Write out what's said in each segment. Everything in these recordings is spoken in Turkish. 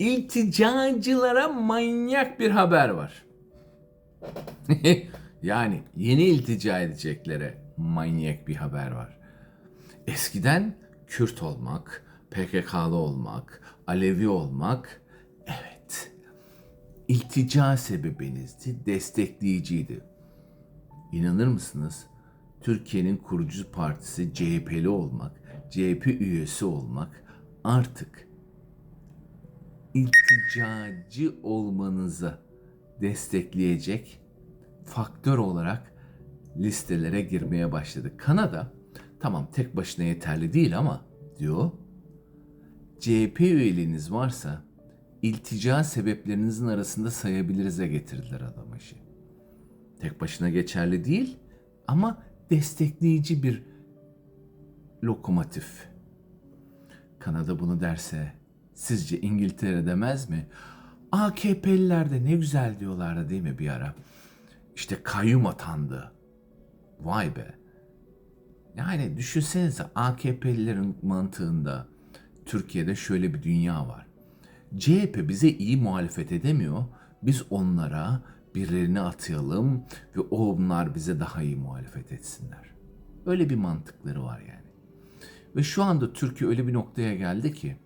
İlticacılara manyak bir haber var. yani yeni iltica edeceklere manyak bir haber var. Eskiden Kürt olmak, PKK'lı olmak, Alevi olmak evet iltica sebebinizdi, destekleyiciydi. İnanır mısınız? Türkiye'nin kurucu partisi CHP'li olmak, CHP üyesi olmak artık ilticacı olmanızı destekleyecek faktör olarak listelere girmeye başladı. Kanada tamam tek başına yeterli değil ama diyor CHP üyeliğiniz varsa iltica sebeplerinizin arasında sayabiliriz'e getirdiler adam işi. Tek başına geçerli değil ama destekleyici bir lokomotif. Kanada bunu derse sizce İngiltere demez mi? AKP'liler de ne güzel diyorlardı değil mi bir ara? İşte kayyum atandı. Vay be. Yani düşünsenize AKP'lilerin mantığında Türkiye'de şöyle bir dünya var. CHP bize iyi muhalefet edemiyor. Biz onlara birilerini atayalım ve onlar bize daha iyi muhalefet etsinler. Öyle bir mantıkları var yani. Ve şu anda Türkiye öyle bir noktaya geldi ki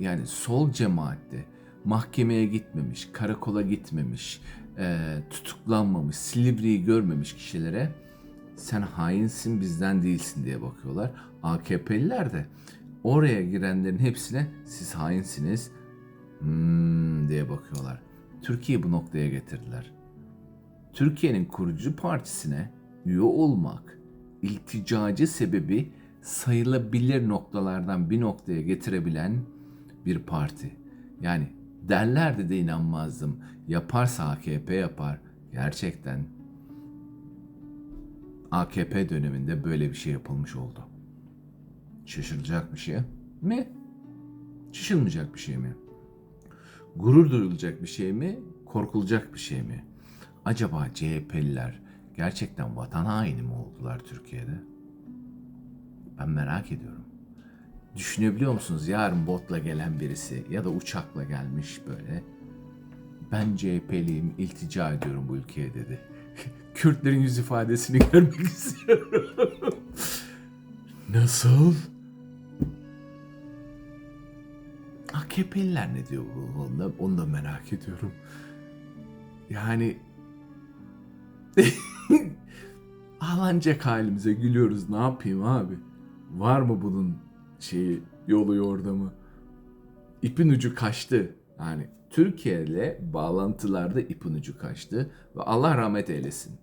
yani sol cemaatte mahkemeye gitmemiş, karakola gitmemiş, e, tutuklanmamış, Silivri'yi görmemiş kişilere sen hainsin bizden değilsin diye bakıyorlar. AKP'liler de oraya girenlerin hepsine siz hainsiniz hmm, diye bakıyorlar. Türkiye bu noktaya getirdiler. Türkiye'nin kurucu partisine üye olmak ilticacı sebebi sayılabilir noktalardan bir noktaya getirebilen bir parti. Yani derlerdi de inanmazdım. Yaparsa AKP yapar. Gerçekten AKP döneminde böyle bir şey yapılmış oldu. Şaşıracak bir şey mi? Şaşılmayacak bir şey mi? Gurur duyulacak bir şey mi? Korkulacak bir şey mi? Acaba CHP'liler gerçekten vatan haini mi oldular Türkiye'de? Ben merak ediyorum. Düşünebiliyor musunuz yarın botla gelen birisi ya da uçakla gelmiş böyle. Ben CHP'liyim, iltica ediyorum bu ülkeye dedi. Kürtlerin yüz ifadesini görmek istiyorum. Nasıl? AKP'liler ne diyor bu konuda? Onu da merak ediyorum. Yani ağlanacak halimize gülüyoruz. Ne yapayım abi? Var mı bunun şeyi yolu yordamı? İpin ucu kaçtı. Yani Türkiye ile bağlantılarda ipin ucu kaçtı ve Allah rahmet eylesin.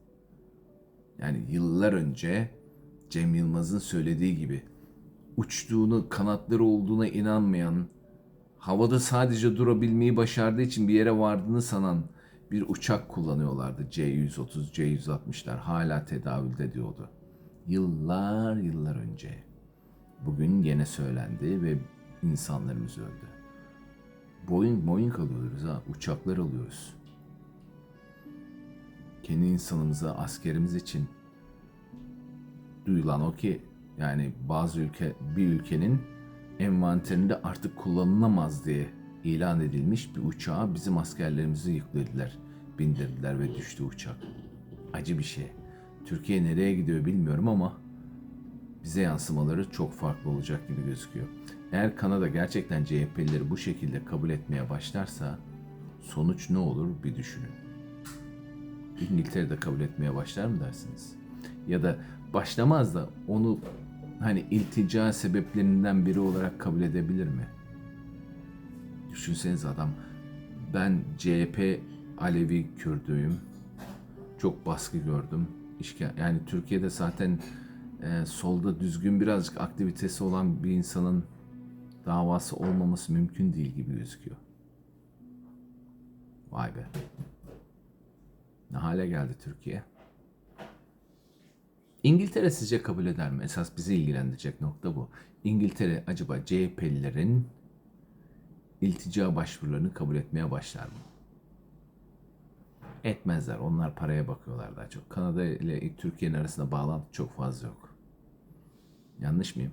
Yani yıllar önce Cem Yılmaz'ın söylediği gibi uçtuğunu, kanatları olduğuna inanmayan, havada sadece durabilmeyi başardığı için bir yere vardığını sanan bir uçak kullanıyorlardı. C-130, C-160'lar hala tedavülde diyordu. Yıllar yıllar önce. Bugün yine söylendi ve insanlarımız öldü. Boeing, Boeing alıyoruz ha, uçaklar alıyoruz. Kendi insanımıza, askerimiz için duyulan o ki yani bazı ülke, bir ülkenin envanterinde artık kullanılamaz diye ilan edilmiş bir uçağa bizim askerlerimizi yüklediler, bindirdiler ve düştü uçak. Acı bir şey. Türkiye nereye gidiyor bilmiyorum ama bize yansımaları çok farklı olacak gibi gözüküyor. Eğer Kanada gerçekten CHP'lileri bu şekilde kabul etmeye başlarsa sonuç ne olur bir düşünün. İngiltere de kabul etmeye başlar mı dersiniz? Ya da başlamaz da onu hani iltica sebeplerinden biri olarak kabul edebilir mi? Düşünseniz adam ben CHP Alevi Kürdüyüm. Çok baskı gördüm. İşke, yani Türkiye'de zaten e, solda düzgün birazcık aktivitesi olan bir insanın davası olmaması mümkün değil gibi gözüküyor. Vay be. Ne hale geldi Türkiye? İngiltere sizce kabul eder mi? Esas bizi ilgilendirecek nokta bu. İngiltere acaba CHP'lilerin iltica başvurularını kabul etmeye başlar mı? Etmezler. Onlar paraya bakıyorlar daha çok. Kanada ile Türkiye'nin arasında bağlantı çok fazla yok. Yanlış mıyım?